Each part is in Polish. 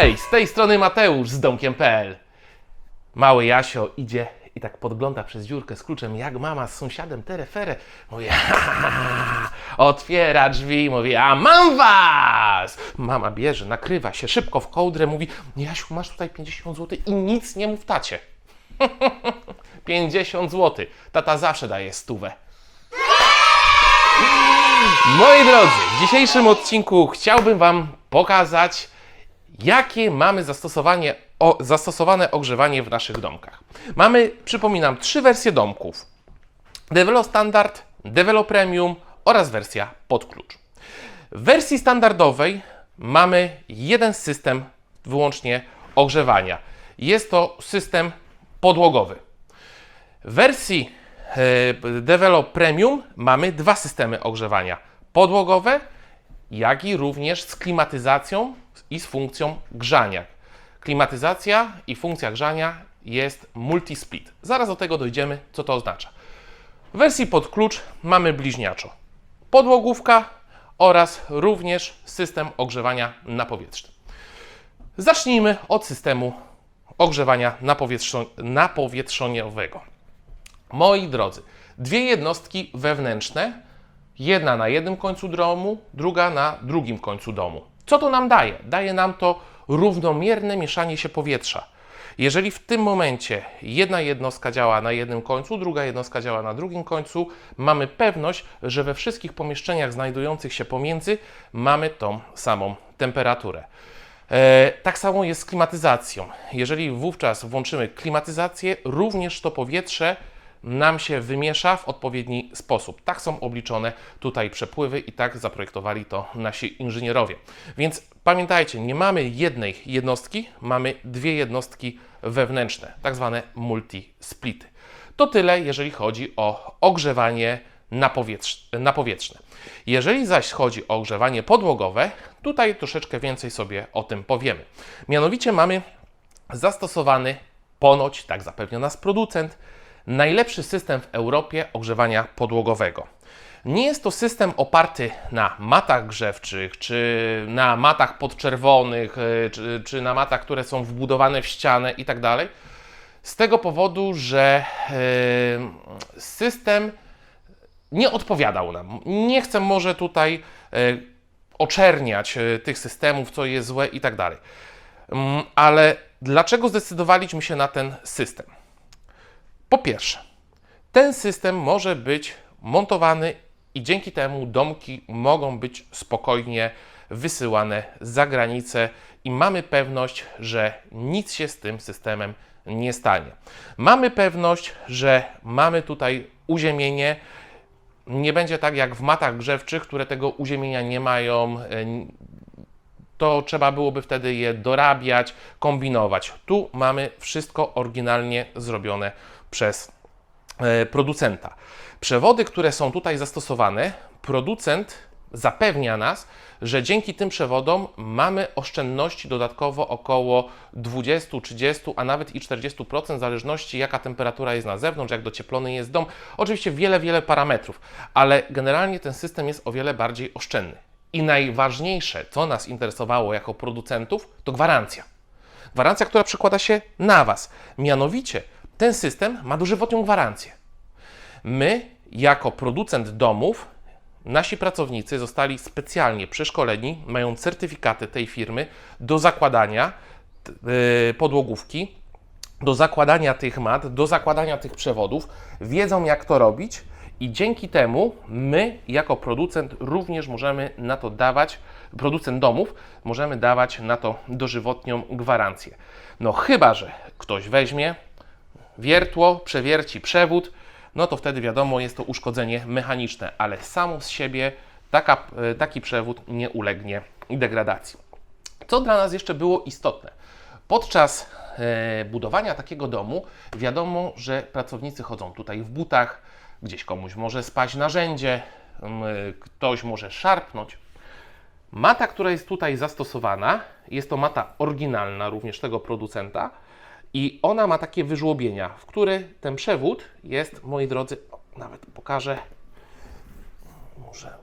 Cześć, z tej strony Mateusz z domkiem.pl. Mały Jasio idzie i tak podgląda przez dziurkę z kluczem, jak mama z sąsiadem tereferę. Mówi, otwiera drzwi, mówi, a mam was! Mama bierze, nakrywa się szybko w kołdrę, mówi, Jasiu, masz tutaj 50 zł i nic nie mów tacie. 50 zł. Tata zawsze daje stówę. Moi drodzy, w dzisiejszym odcinku chciałbym Wam pokazać, jakie mamy zastosowanie, o, zastosowane ogrzewanie w naszych domkach. Mamy, przypominam, trzy wersje domków. Develo Standard, Develo Premium oraz wersja pod klucz. W wersji standardowej mamy jeden system wyłącznie ogrzewania. Jest to system podłogowy. W wersji e, Develop Premium mamy dwa systemy ogrzewania: podłogowe, jak i również z klimatyzacją i z funkcją grzania. Klimatyzacja i funkcja grzania jest multi-split. Zaraz do tego dojdziemy, co to oznacza. W wersji pod klucz mamy bliźniaczo. Podłogówka oraz również system ogrzewania napowietrznym. Zacznijmy od systemu ogrzewania napowietrzeniowego. Moi drodzy, dwie jednostki wewnętrzne, jedna na jednym końcu domu, druga na drugim końcu domu. Co to nam daje? Daje nam to równomierne mieszanie się powietrza. Jeżeli w tym momencie jedna jednostka działa na jednym końcu, druga jednostka działa na drugim końcu, mamy pewność, że we wszystkich pomieszczeniach znajdujących się pomiędzy mamy tą samą temperaturę. E, tak samo jest z klimatyzacją. Jeżeli wówczas włączymy klimatyzację, również to powietrze nam się wymiesza w odpowiedni sposób. Tak są obliczone tutaj przepływy i tak zaprojektowali to nasi inżynierowie. Więc pamiętajcie, nie mamy jednej jednostki, mamy dwie jednostki wewnętrzne, tak zwane multi-splity. To tyle, jeżeli chodzi o ogrzewanie napowietrz- napowietrzne. Jeżeli zaś chodzi o ogrzewanie podłogowe, tutaj troszeczkę więcej sobie o tym powiemy. Mianowicie mamy zastosowany ponoć, tak zapewnia nas producent, najlepszy system w Europie ogrzewania podłogowego. Nie jest to system oparty na matach grzewczych, czy na matach podczerwonych, y, czy, czy na matach, które są wbudowane w ścianę itd. Z tego powodu, że y, system nie odpowiadał nam. Nie chcę może tutaj e, oczerniać e, tych systemów, co jest złe i tak. Mm, Ale dlaczego zdecydowaliśmy się na ten system? Po pierwsze, ten system może być montowany i dzięki temu domki mogą być spokojnie wysyłane za granicę i mamy pewność, że nic się z tym systemem nie stanie. Mamy pewność, że mamy tutaj uziemienie, nie będzie tak jak w matach grzewczych, które tego uziemienia nie mają. To trzeba byłoby wtedy je dorabiać, kombinować. Tu mamy wszystko oryginalnie zrobione przez e, producenta. Przewody, które są tutaj zastosowane, producent zapewnia nas, że dzięki tym przewodom mamy oszczędności dodatkowo około 20, 30, a nawet i 40%, w zależności jaka temperatura jest na zewnątrz, jak docieplony jest dom. Oczywiście wiele, wiele parametrów, ale generalnie ten system jest o wiele bardziej oszczędny. I najważniejsze, co nas interesowało jako producentów, to gwarancja. Gwarancja, która przekłada się na Was. Mianowicie, ten system ma dożywotnią gwarancję. My, jako producent domów, nasi pracownicy zostali specjalnie przeszkoleni, mają certyfikaty tej firmy do zakładania yy, podłogówki, do zakładania tych mat, do zakładania tych przewodów, wiedzą jak to robić i dzięki temu my, jako producent, również możemy na to dawać, producent domów, możemy dawać na to dożywotnią gwarancję. No chyba, że ktoś weźmie, wiertło, przewierci przewód, no to wtedy wiadomo, jest to uszkodzenie mechaniczne, ale samo z siebie taka, e, taki przewód nie ulegnie degradacji. Co dla nas jeszcze było istotne? Podczas e, budowania takiego domu wiadomo, że pracownicy chodzą tutaj w butach, gdzieś komuś może spaść narzędzie, m, ktoś może szarpnąć. Mata, która jest tutaj zastosowana, jest to mata oryginalna również tego producenta i ona ma takie wyżłobienia, w które ten przewód jest, moi drodzy, nawet pokażę, może,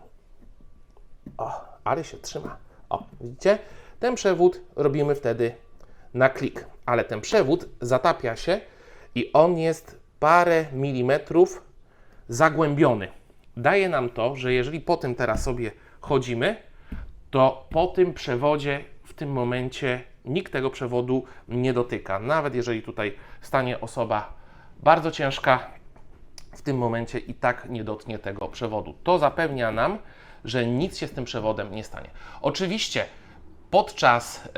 o, ale się trzyma. O, widzicie? Ten przewód robimy wtedy na klik, ale ten przewód zatapia się i on jest parę milimetrów zagłębiony. Daje nam to, że jeżeli po tym teraz sobie chodzimy, to po tym przewodzie w tym momencie nikt tego przewodu nie dotyka. Nawet jeżeli tutaj stanie osoba bardzo ciężka, w tym momencie i tak nie dotknie tego przewodu. To zapewnia nam, że nic się z tym przewodem nie stanie. Oczywiście podczas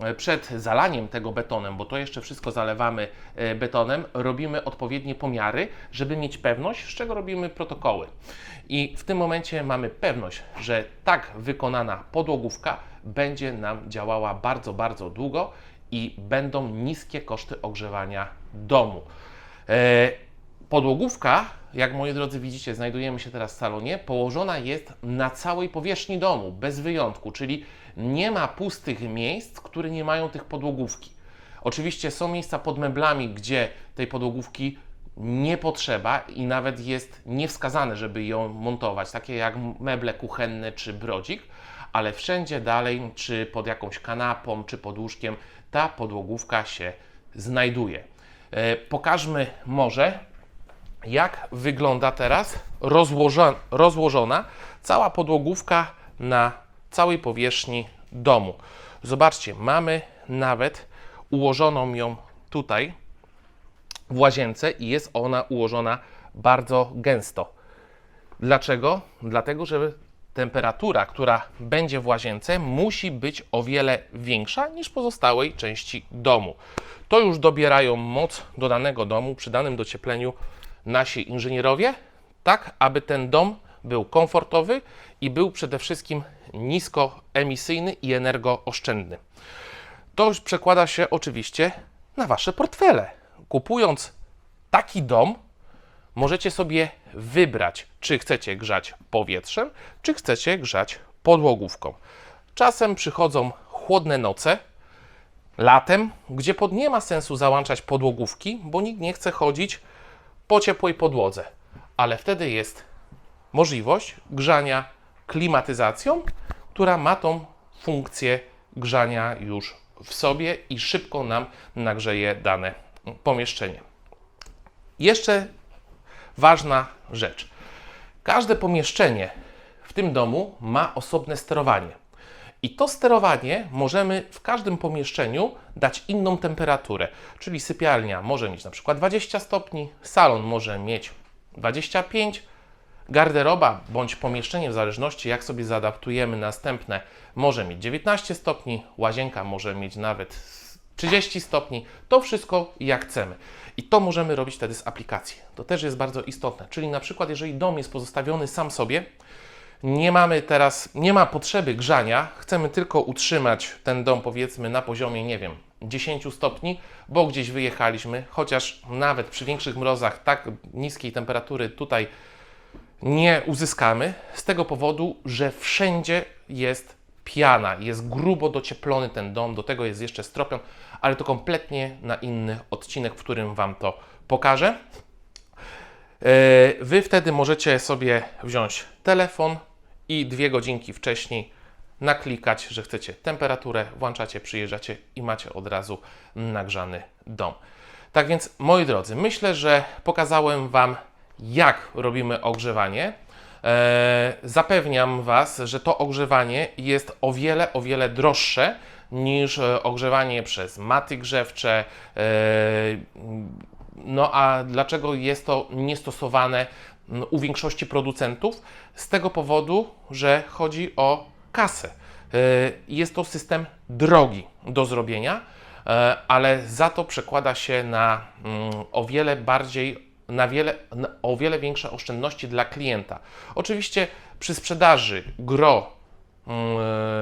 e, przed zalaniem tego betonem, bo to jeszcze wszystko zalewamy e, betonem, robimy odpowiednie pomiary, żeby mieć pewność, z czego robimy protokoły. I w tym momencie mamy pewność, że tak wykonana podłogówka będzie nam działała bardzo, bardzo długo i będą niskie koszty ogrzewania domu. Podłogówka, jak moi drodzy widzicie, znajdujemy się teraz w salonie, położona jest na całej powierzchni domu, bez wyjątku, czyli nie ma pustych miejsc, które nie mają tych podłogówki. Oczywiście są miejsca pod meblami, gdzie tej podłogówki nie potrzeba i nawet jest niewskazane, żeby ją montować, takie jak meble kuchenne czy brodzik, ale wszędzie dalej, czy pod jakąś kanapą, czy pod łóżkiem, ta podłogówka się znajduje. E, pokażmy może, jak wygląda teraz rozłożona, rozłożona cała podłogówka na całej powierzchni domu. Zobaczcie, mamy nawet ułożoną ją tutaj w łazience i jest ona ułożona bardzo gęsto. Dlaczego? Dlatego, że temperatura, która będzie w łazience, musi być o wiele większa niż pozostałej części domu. To już dobierają moc do danego domu przy danym dociepleniu nasi inżynierowie, tak aby ten dom był komfortowy i był przede wszystkim niskoemisyjny i energooszczędny. To już przekłada się oczywiście na Wasze portfele. Kupując taki dom, możecie sobie wybrać, czy chcecie grzać powietrzem, czy chcecie grzać podłogówką. Czasem przychodzą chłodne noce, latem, gdzie pod nie ma sensu załączać podłogówki, bo nikt nie chce chodzić po ciepłej podłodze. Ale wtedy jest możliwość grzania klimatyzacją, która ma tą funkcję grzania już w sobie i szybko nam nagrzeje dane pomieszczenie. Jeszcze ważna rzecz. Każde pomieszczenie w tym domu ma osobne sterowanie. I to sterowanie możemy w każdym pomieszczeniu dać inną temperaturę. Czyli sypialnia może mieć na przykład 20 stopni, salon może mieć 25, garderoba bądź pomieszczenie, w zależności jak sobie zaadaptujemy następne, może mieć 19 stopni, łazienka może mieć nawet 30 stopni. To wszystko jak chcemy. I to możemy robić wtedy z aplikacji. To też jest bardzo istotne. Czyli na przykład, jeżeli dom jest pozostawiony sam sobie, nie mamy teraz, nie ma potrzeby grzania, chcemy tylko utrzymać ten dom powiedzmy na poziomie, nie wiem, 10 stopni, bo gdzieś wyjechaliśmy, chociaż nawet przy większych mrozach tak niskiej temperatury tutaj nie uzyskamy, z tego powodu, że wszędzie jest piana, jest grubo docieplony ten dom, do tego jest jeszcze stropion, ale to kompletnie na inny odcinek, w którym Wam to pokażę. E, wy wtedy możecie sobie wziąć telefon i dwie godzinki wcześniej naklikać, że chcecie temperaturę, włączacie, przyjeżdżacie i macie od razu nagrzany dom. Tak więc, moi drodzy, myślę, że pokazałem Wam, jak robimy ogrzewanie. E, zapewniam Was, że to ogrzewanie jest o wiele, o wiele droższe niż e, ogrzewanie przez maty grzewcze. No a dlaczego jest to niestosowane u większości producentów? Z tego powodu, że chodzi o kasę. Jest to system drogi do zrobienia, ale za to przekłada się na mm, o wiele bardziej na wiele, na, o wiele większe oszczędności dla klienta. Oczywiście przy sprzedaży gro yy,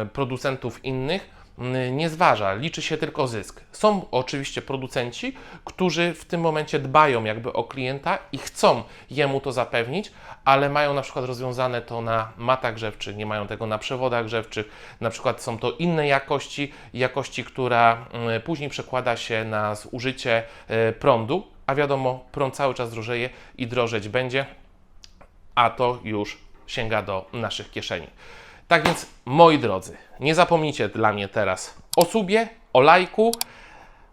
producentów innych nie zważa, liczy się tylko zysk. Są oczywiście producenci, którzy w tym momencie dbają jakby o klienta i chcą jemu to zapewnić, ale mają na przykład rozwiązane to na matach grzewczych, nie mają tego na przewodach grzewczych, na przykład są to inne jakości, jakości, która yy, później przekłada się na zużycie prądu, a wiadomo, prąd cały czas drożeje i drożeć będzie, a to już sięga do naszych kieszeni. Tak więc, moi drodzy, nie zapomnijcie dla mnie teraz o subie, o lajku.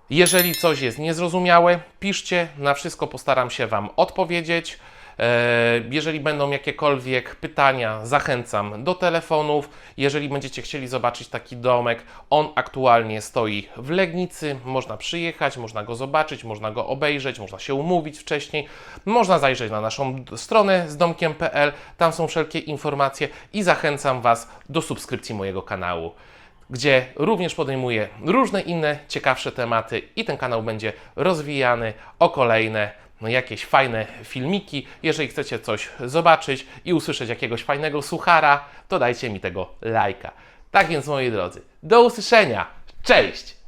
Jeżeli coś jest niezrozumiałe, piszcie, na wszystko postaram się Wam odpowiedzieć. E, Jeżeli będą jakiekolwiek pytania, zachęcam do telefonów. Jeżeli będziecie chcieli zobaczyć taki domek, on aktualnie stoi w Legnicy. Można przyjechać, można go zobaczyć, można go obejrzeć, można się umówić wcześniej. Można zajrzeć na naszą stronę z domkiem.pl, tam są wszelkie informacje i zachęcam Was do subskrypcji mojego kanału gdzie również podejmuję różne inne ciekawsze tematy i ten kanał będzie rozwijany o kolejne no, jakieś fajne filmiki. Jeżeli chcecie coś zobaczyć i usłyszeć jakiegoś fajnego suchara, to dajcie mi tego lajka. Tak więc moi drodzy, do usłyszenia. Cześć!